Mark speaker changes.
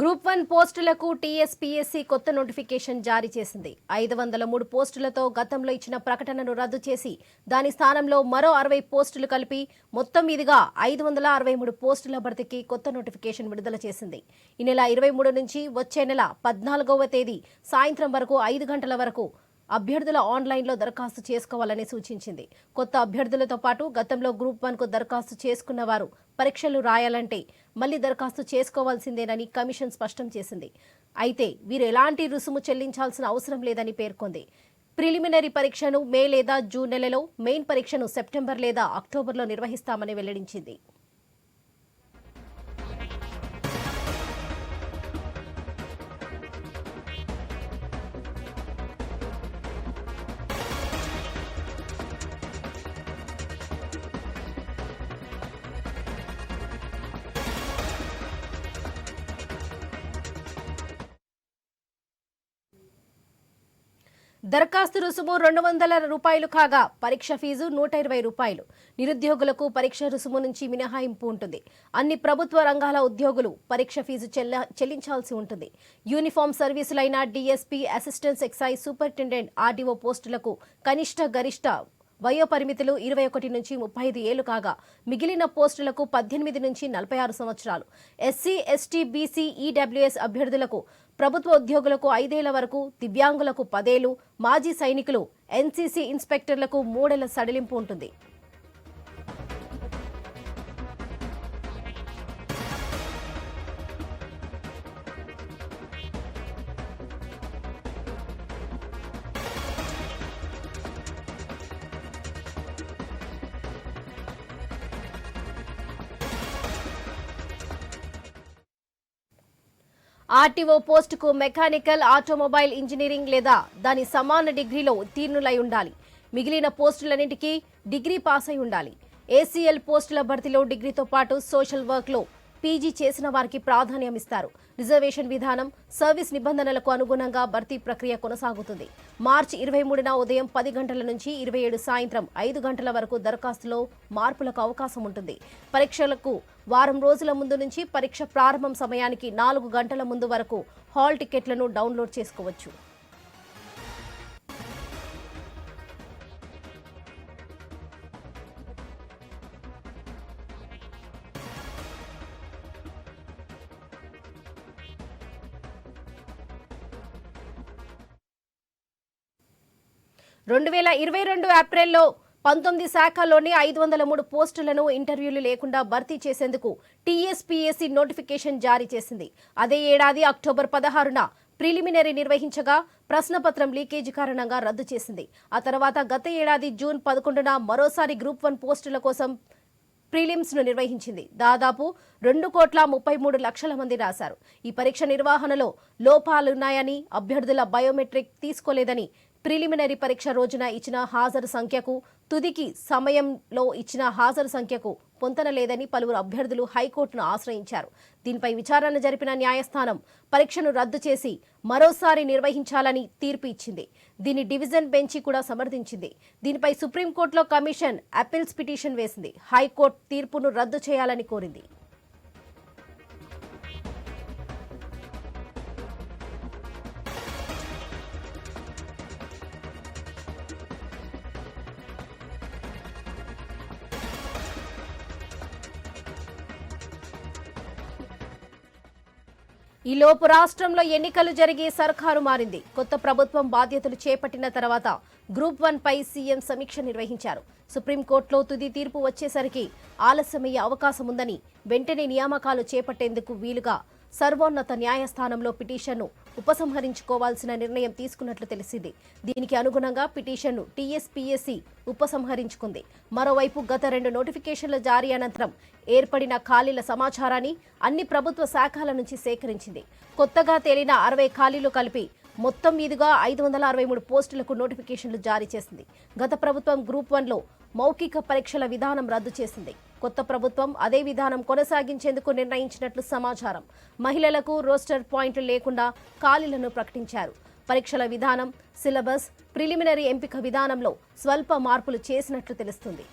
Speaker 1: Group one పోస్టులకు TSPSC కొత్త notification జారీ చేసింది. ఐదు వందల మూడు పోస్టులతో గతంలో ఇచ్చిన ప్రకటనను రద్దు చేసి దాని స్థానంలో మరో అరవై పోస్టులు కలిపి మొత్తం మీదుగా ఐదు వందల అరవై మూడు పోస్టుల భర్తీకి కొత్త నోటిఫికేషన్ విడుదల చేసింది. ఈ నెల ఇరవై మూడు నుంచి వచ్చే నెల పద్నాలుగవ తేదీ సాయంత్రం వరకు ఐదు గంటల వరకు అభ్యర్థుల ఆన్లైన్లో దరఖాస్తు చేసుకోవాలని సూచించింది. కొత్త అభ్యర్థులతో పాటు గతంలో గ్రూప్ వన్కు దరఖాస్తు చేసుకున్న వారు పరీక్షలు రాయాలంటే మళ్ళీ దరఖాస్తు చేసుకోవాల్సిందేనని కమిషన్ స్పష్టం చేసింది. అయితే వీరు ఎలాంటి రుసుము చెల్లించాల్సిన అవసరం లేదని పేర్కొంది. ప్రిలిమినరీ పరీక్షను మే లేదా జూన్ నెలలో మెయిన్ పరీక్షను సెప్టెంబర్ లేదా అక్టోబర్లో నిర్వహిస్తామని వెల్లడించింది. దరఖాస్తు రుసుము రెండు వందల రూపాయలు కాగా పరీక్ష ఫీజు నూట ఇరవై రూపాయలు. నిరుద్యోగులకు పరీక్ష రుసుము నుంచి మినహాయింపు ఉంటుంది. అన్ని ప్రభుత్వ రంగాల ఉద్యోగులు పరీక్ష ఫీజు చెల్ల చెల్లించాల్సి ఉంటుంది. Uniform సర్వీసులైన DSP assistant excise superintendent RDO పోస్టులకు కనిష్ట గరిష్ట వయో పరిమితులు ఇరవై ఒకటి నుంచి ముప్పై ఐదు ఏళ్ళు కాగా మిగిలిన పోస్టులకు పద్దెనిమిది నుంచి నలభై ఆరు సంవత్సరాలు. ఎస్సీ ఎస్టీ బీసీ ఈడబ్ల్యూఎస్ అభ్యర్థులకు ప్రభుత్వ ఉద్యోగులకు ఐదేళ్ళ వరకు దివ్యాంగులకు పదేళ్ళు మాజీ సైనికులు ఎన్సీసీ ఇన్స్పెక్టర్లకు మూడేళ్ళ సడలింపు ఉంటుంది. ఆర్టీఓ పోస్టుకు మెకానికల్ ఆటోమొబైల్ ఇంజనీరింగ్ లేదా దాని సమాన డిగ్రీలో ఉత్తీర్ణులై ఉండాలి. మిగిలిన పోస్టులన్నింటికీ డిగ్రీ పాస్ అయి ఉండాలి. ఏసీఎల్ పోస్టుల భర్తీలో డిగ్రీతో పాటు సోషల్ వర్క్లో పీజీ చేసిన వారికి ప్రాధాన్యం ఇస్తారు రిజర్వేషన్ విధానం సర్వీస్ నిబంధనలకు అనుగుణంగా భర్తీ ప్రక్రియ కొనసాగుతుంది. మార్చి ఇరవై మూడున ఉదయం పది గంటల నుంచి ఇరవై ఏడు సాయంత్రం ఐదు గంటల వరకు దరఖాస్తులో మార్పులకు అవకాశం ఉంటుంది. పరీక్షలకు వారం రోజుల ముందు నుంచి పరీక్ష ప్రారంభం సమయానికి నాలుగు గంటల ముందు వరకు హాల్ టికెట్లను డౌన్లోడ్ చేసుకోవచ్చు. రెండు వేల ఇరవై రెండు ఏప్రిల్లో పంతొమ్మిది శాఖల్లోని ఐదు వందల మూడు పోస్టులను ఇంటర్వ్యూలు లేకుండా భర్తీ చేసేందుకు టీఎస్పీఎస్సీ నోటిఫికేషన్ జారీ చేసింది. అదే ఏడాది అక్టోబర్ పదహారున ప్రిలిమినరీ నిర్వహించగా ప్రశ్నపత్రం లీకేజీ కారణంగా రద్దు చేసింది. ఆ తర్వాత గత ఏడాది జూన్ పదకొండున మరోసారి గ్రూప్ వన్ పోస్టుల కోసం ప్రీలిమ్స్ను నిర్వహించింది. దాదాపు రెండు కోట్ల ముప్పై మూడు లక్షల మంది రాశారు. ఈ పరీక్ష నిర్వహణలో లోపాలున్నాయని అభ్యర్థుల బయోమెట్రిక్ తీసుకోలేదని ప్రిలిమినరీ పరీక్ష రోజున ఇచ్చిన హాజరు సంఖ్యకు తుదికి సమయంలో ఇచ్చిన హాజరు సంఖ్యకు పొంతన లేదని పలువురు అభ్యర్థులు హైకోర్టును ఆశ్రయించారు. దీనిపై విచారణ జరిపిన న్యాయస్థానం పరీక్షను రద్దు చేసి మరోసారి నిర్వహించాలని తీర్పు ఇచ్చింది. దీన్ని డివిజన్ బెంచి కూడా సమర్థించింది. దీనిపై సుప్రీంకోర్టులో కమిషన్ అప్పీల్స్ పిటిషన్ వేసింది. హైకోర్టు తీర్పును రద్దు చేయాలని కోరింది. ఈ లోపు రాష్ట్రంలో ఎన్నికలు జరిగి సర్కారు మారింది. కొత్త ప్రభుత్వం బాధ్యతలు చేపట్టిన తర్వాత గ్రూప్ వన్ పై సీఎం సమీక్ష నిర్వహించారు. సుప్రీంకోర్టులో తుది తీర్పు వచ్చేసరికి ఆలస్యమయ్యే అవకాశం ఉందని వెంటనే నియామకాలు చేపట్టేందుకు వీలుగా సర్వోన్నత న్యాయస్థానంలో పిటిషన్ను ఉపసంహరించుకోవాల్సిన నిర్ణయం తీసుకున్నట్లు తెలిసింది. దీనికి అనుగుణంగా పిటిషన్ను టీఎస్పీఎస్సీ ఉపసంహరించుకుంది. మరోవైపు గత రెండు నోటిఫికేషన్ల జారీ అనంతరం ఏర్పడిన ఖాళీల సమాచారాన్ని అన్ని ప్రభుత్వ శాఖల నుంచి సేకరించింది. కొత్తగా తేలిన అరవై ఖాళీలు కలిపి మొత్తం మీదుగా ఐదు వందల అరవై మూడు పోస్టులకు నోటిఫికేషన్లు జారీ చేసింది. గత ప్రభుత్వం గ్రూప్ వన్లో మౌఖిక పరీక్షల విధానం రద్దు చేసింది. కొత్త ప్రభుత్వం అదే విధానం కొనసాగించేందుకు నిర్ణయించినట్లు సమాచారం. మహిళలకు రోస్టర్ పాయింట్లు లేకుండా ఖాళీలను ప్రకటించారు. పరీక్షల విధానం సిలబస్ ప్రిలిమినరీ ఎంపిక విధానంలో స్వల్ప మార్పులు చేసినట్లు తెలుస్తుంది.